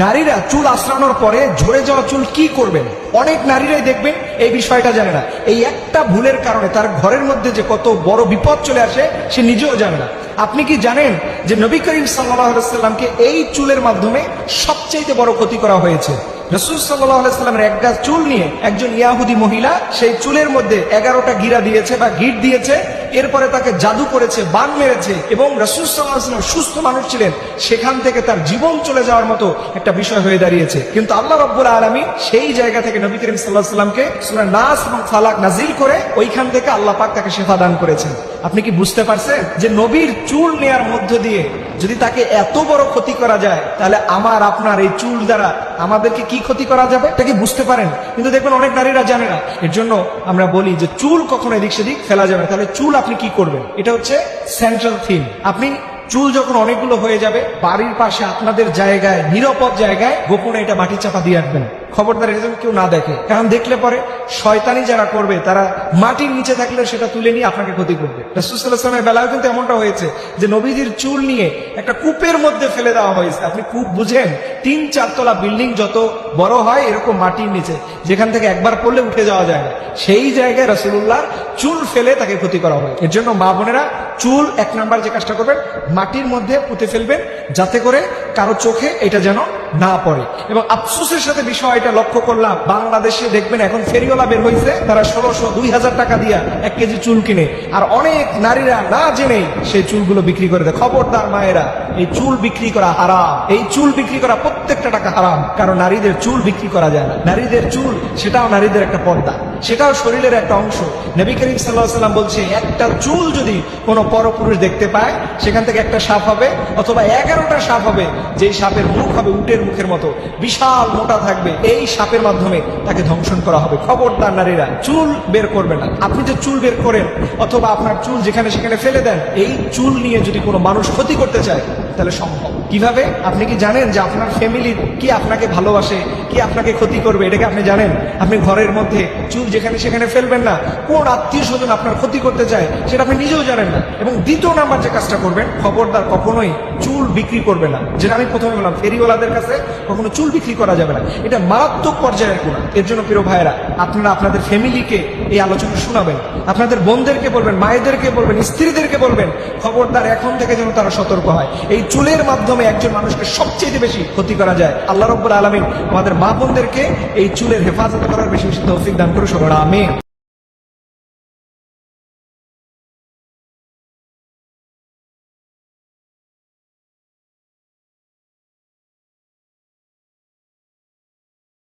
নারীরা চুল আশ্রানোর পরে ঝরে যাওয়া চুল কি করবেন? অনেক নারীরাই দেখবেন এই বিষয়টা জানে না। এই একটা ভুলের কারণে তার ঘরের মধ্যে যে কত বড় বিপদ চলে আসে, সে নিজেও জানে না। আপনি কি জানেন যে নবী করিম সাল্লামকে এই চুলের মাধ্যমে সবচেয়ে বড় ক্ষতি করা হয়েছে? রসুল সাল্লামের এক গাছ চুল নিয়ে একজন ইয়াহুদি মহিলা সেই চুলের মধ্যে এগারোটা গিরা দিয়েছে বা গিট দিয়েছে। এরপরে তাকে জাদু করেছে, বান মেরেছে এবং রসুল সাল্লাহাম সুস্থ মানুষ ছিলেন। সেখান থেকে তার জীবন চলে যাওয়ার মতো একটা বিষয় হয়ে দাঁড়িয়েছে। কিন্তু আল্লাহ রব্বুল আলমী সেই জায়গা থেকে নবী করিম সাল্লাহ সাল্লামকে সুরা নাস এবং ফালাক নাজিল করে ওইখান থেকে আল্লাহ পাক তাকে শেফা দান করেছেন। আপনি কি বুঝতে পারছেন যে নবীর চুল নেয়ার মধ্য দিয়ে যদি তাকে এত বড় ক্ষতি করা যায়, তাহলে আমার, আপনার এই চুল দ্বারা আমাদেরকে কি ক্ষতি করা যাবে? এটা কি বুঝতে পারেন? কিন্তু দেখবেন অনেক নারীরা জানে না। এর জন্য আমরা বলি যে চুল কখনো এদিক সেদিক ফেলা যাবে তাহলে চুল আপনি কি করবেন? এটা হচ্ছে সেন্ট্রাল থিম আপনি চুল যখন অনেকগুলো হয়ে যাবে, বাড়ির পাশে আপনাদের জায়গায়, নিরাপদ জায়গায় গোপনে এটা মাটি চাপা দিয়ে রাখবেন। খবরদার এটা কেউ না দেখে কারণ দেখলে পরে শয়তানি যারা করবে, তারা মাটির নিচে থাকলে সেটা তুলে নিয়ে আপনাকে ক্ষতি করবে। রাসুসাল্লাহামের বেলায় কিন্তু এমনটা হয়েছে যে নবীজির চুল নিয়ে একটা কূপের মধ্যে ফেলে দেওয়া হয়েছে। আপনি কূপ বুঝেন, তিন চারতলা বিল্ডিং যত বড় হয় এরকম মাটির নিচে, যেখান থেকে একবার পড়লে উঠে যাওয়া যায় না। সেই জায়গায় রসুল্লাহ চুল ফেলে তাকে ক্ষতি করা হয়। এর জন্য মা বোনেরা চুল এক নাম্বার যে কাজটা করবেন, মাটির মধ্যে পুঁতে ফেলবেন, যাতে করে কারও চোখে এটা যেন না পড়ে। এবং আফসোসের সাথে বিষয়টা লক্ষ্য করলাম, বাংলাদেশে দেখবেন এখন ফেরিওয়ালা বের হয়েছে তারা ষোলোশো দুই হাজার টাকা দিয়া এক কেজি চুল কিনে। আর অনেক নারীরা না জেনেই সেই চুলগুলো বিক্রি করে দেয়। খবরদার মায়েরা, এই চুল বিক্রি করা হারাম। এই চুল বিক্রি করা প্রত্যেকটা টাকা হারাম, কারণ নারীদের চুল বিক্রি করা যায় না। নারীদের চুল, সেটাও নারীদের একটা পর্দা। সেটাও শরীরের একটা অংশ। নবী করিম সাল্লাহ সাল্লাম বলছে, একটা চুল যদি কোনো পরপুরুষ দেখতে পায়, সেখান থেকে একটা সাপ হবে, অথবা এগারোটা সাপ হবে, যেই সাপের মুখ হবে উটের মুখের মতো। বিশাল মোটা থাকবে। এই সাপের মাধ্যমে তাকে ধ্বংসন করা হবে। খবরদার নারীরা, চুল বের করবে না। আপনি যে চুল বের করেন, অথবা আপনার চুল যেখানে সেখানে ফেলে দেন, এই চুল নিয়ে যদি কোনো মানুষ ক্ষতি করতে চায় তাহলে সম্ভব। কীভাবে? আপনি কি জানেন যে আপনার ফ্যামিলি কি আপনাকে ভালোবাসে, কি আপনাকে ক্ষতি করবে? এটাকে আপনি জানেন? আপনি ঘরের মধ্যে চুল যেখানে সেখানে ফেলবেন না, কোন আত্মীয় স্বজন আপনার ক্ষতি করতে চায়, সেটা আপনি নিজেও জানেন না। এবং দ্বিতীয় নাম্বার যে কাজটা করবেন, খবরদার কখনোই চুল বিক্রি করবে না। যেটা আমি প্রথমে বললাম, ফেরিওয়ালাদের কাছে কখনো চুল বিক্রি করা যাবে না। এটা মারাত্মক পর্যায়ের গুণা। এর জন্য প্রিয় ভাইয়েরা, আপনারা আপনাদের ফ্যামিলিকে এই আলোচনা শোনাবেন। আপনাদের বোনদেরকে বলবেন, মায়েদেরকে বলবেন, স্ত্রীদেরকে বলবেন, খবরদার এখন থেকে যেন তারা সতর্ক হয়। এই চুলের মাধ্যমে একজন মানুষকে সবচেয়ে বেশি ক্ষতি করা যায়। আল্লাহ রব্বুল আলমিন আমাদের মা বোনদেরকে এই চুলের হেফাজত করার বেশি বেশি তৌফিক দান করে সবার আমি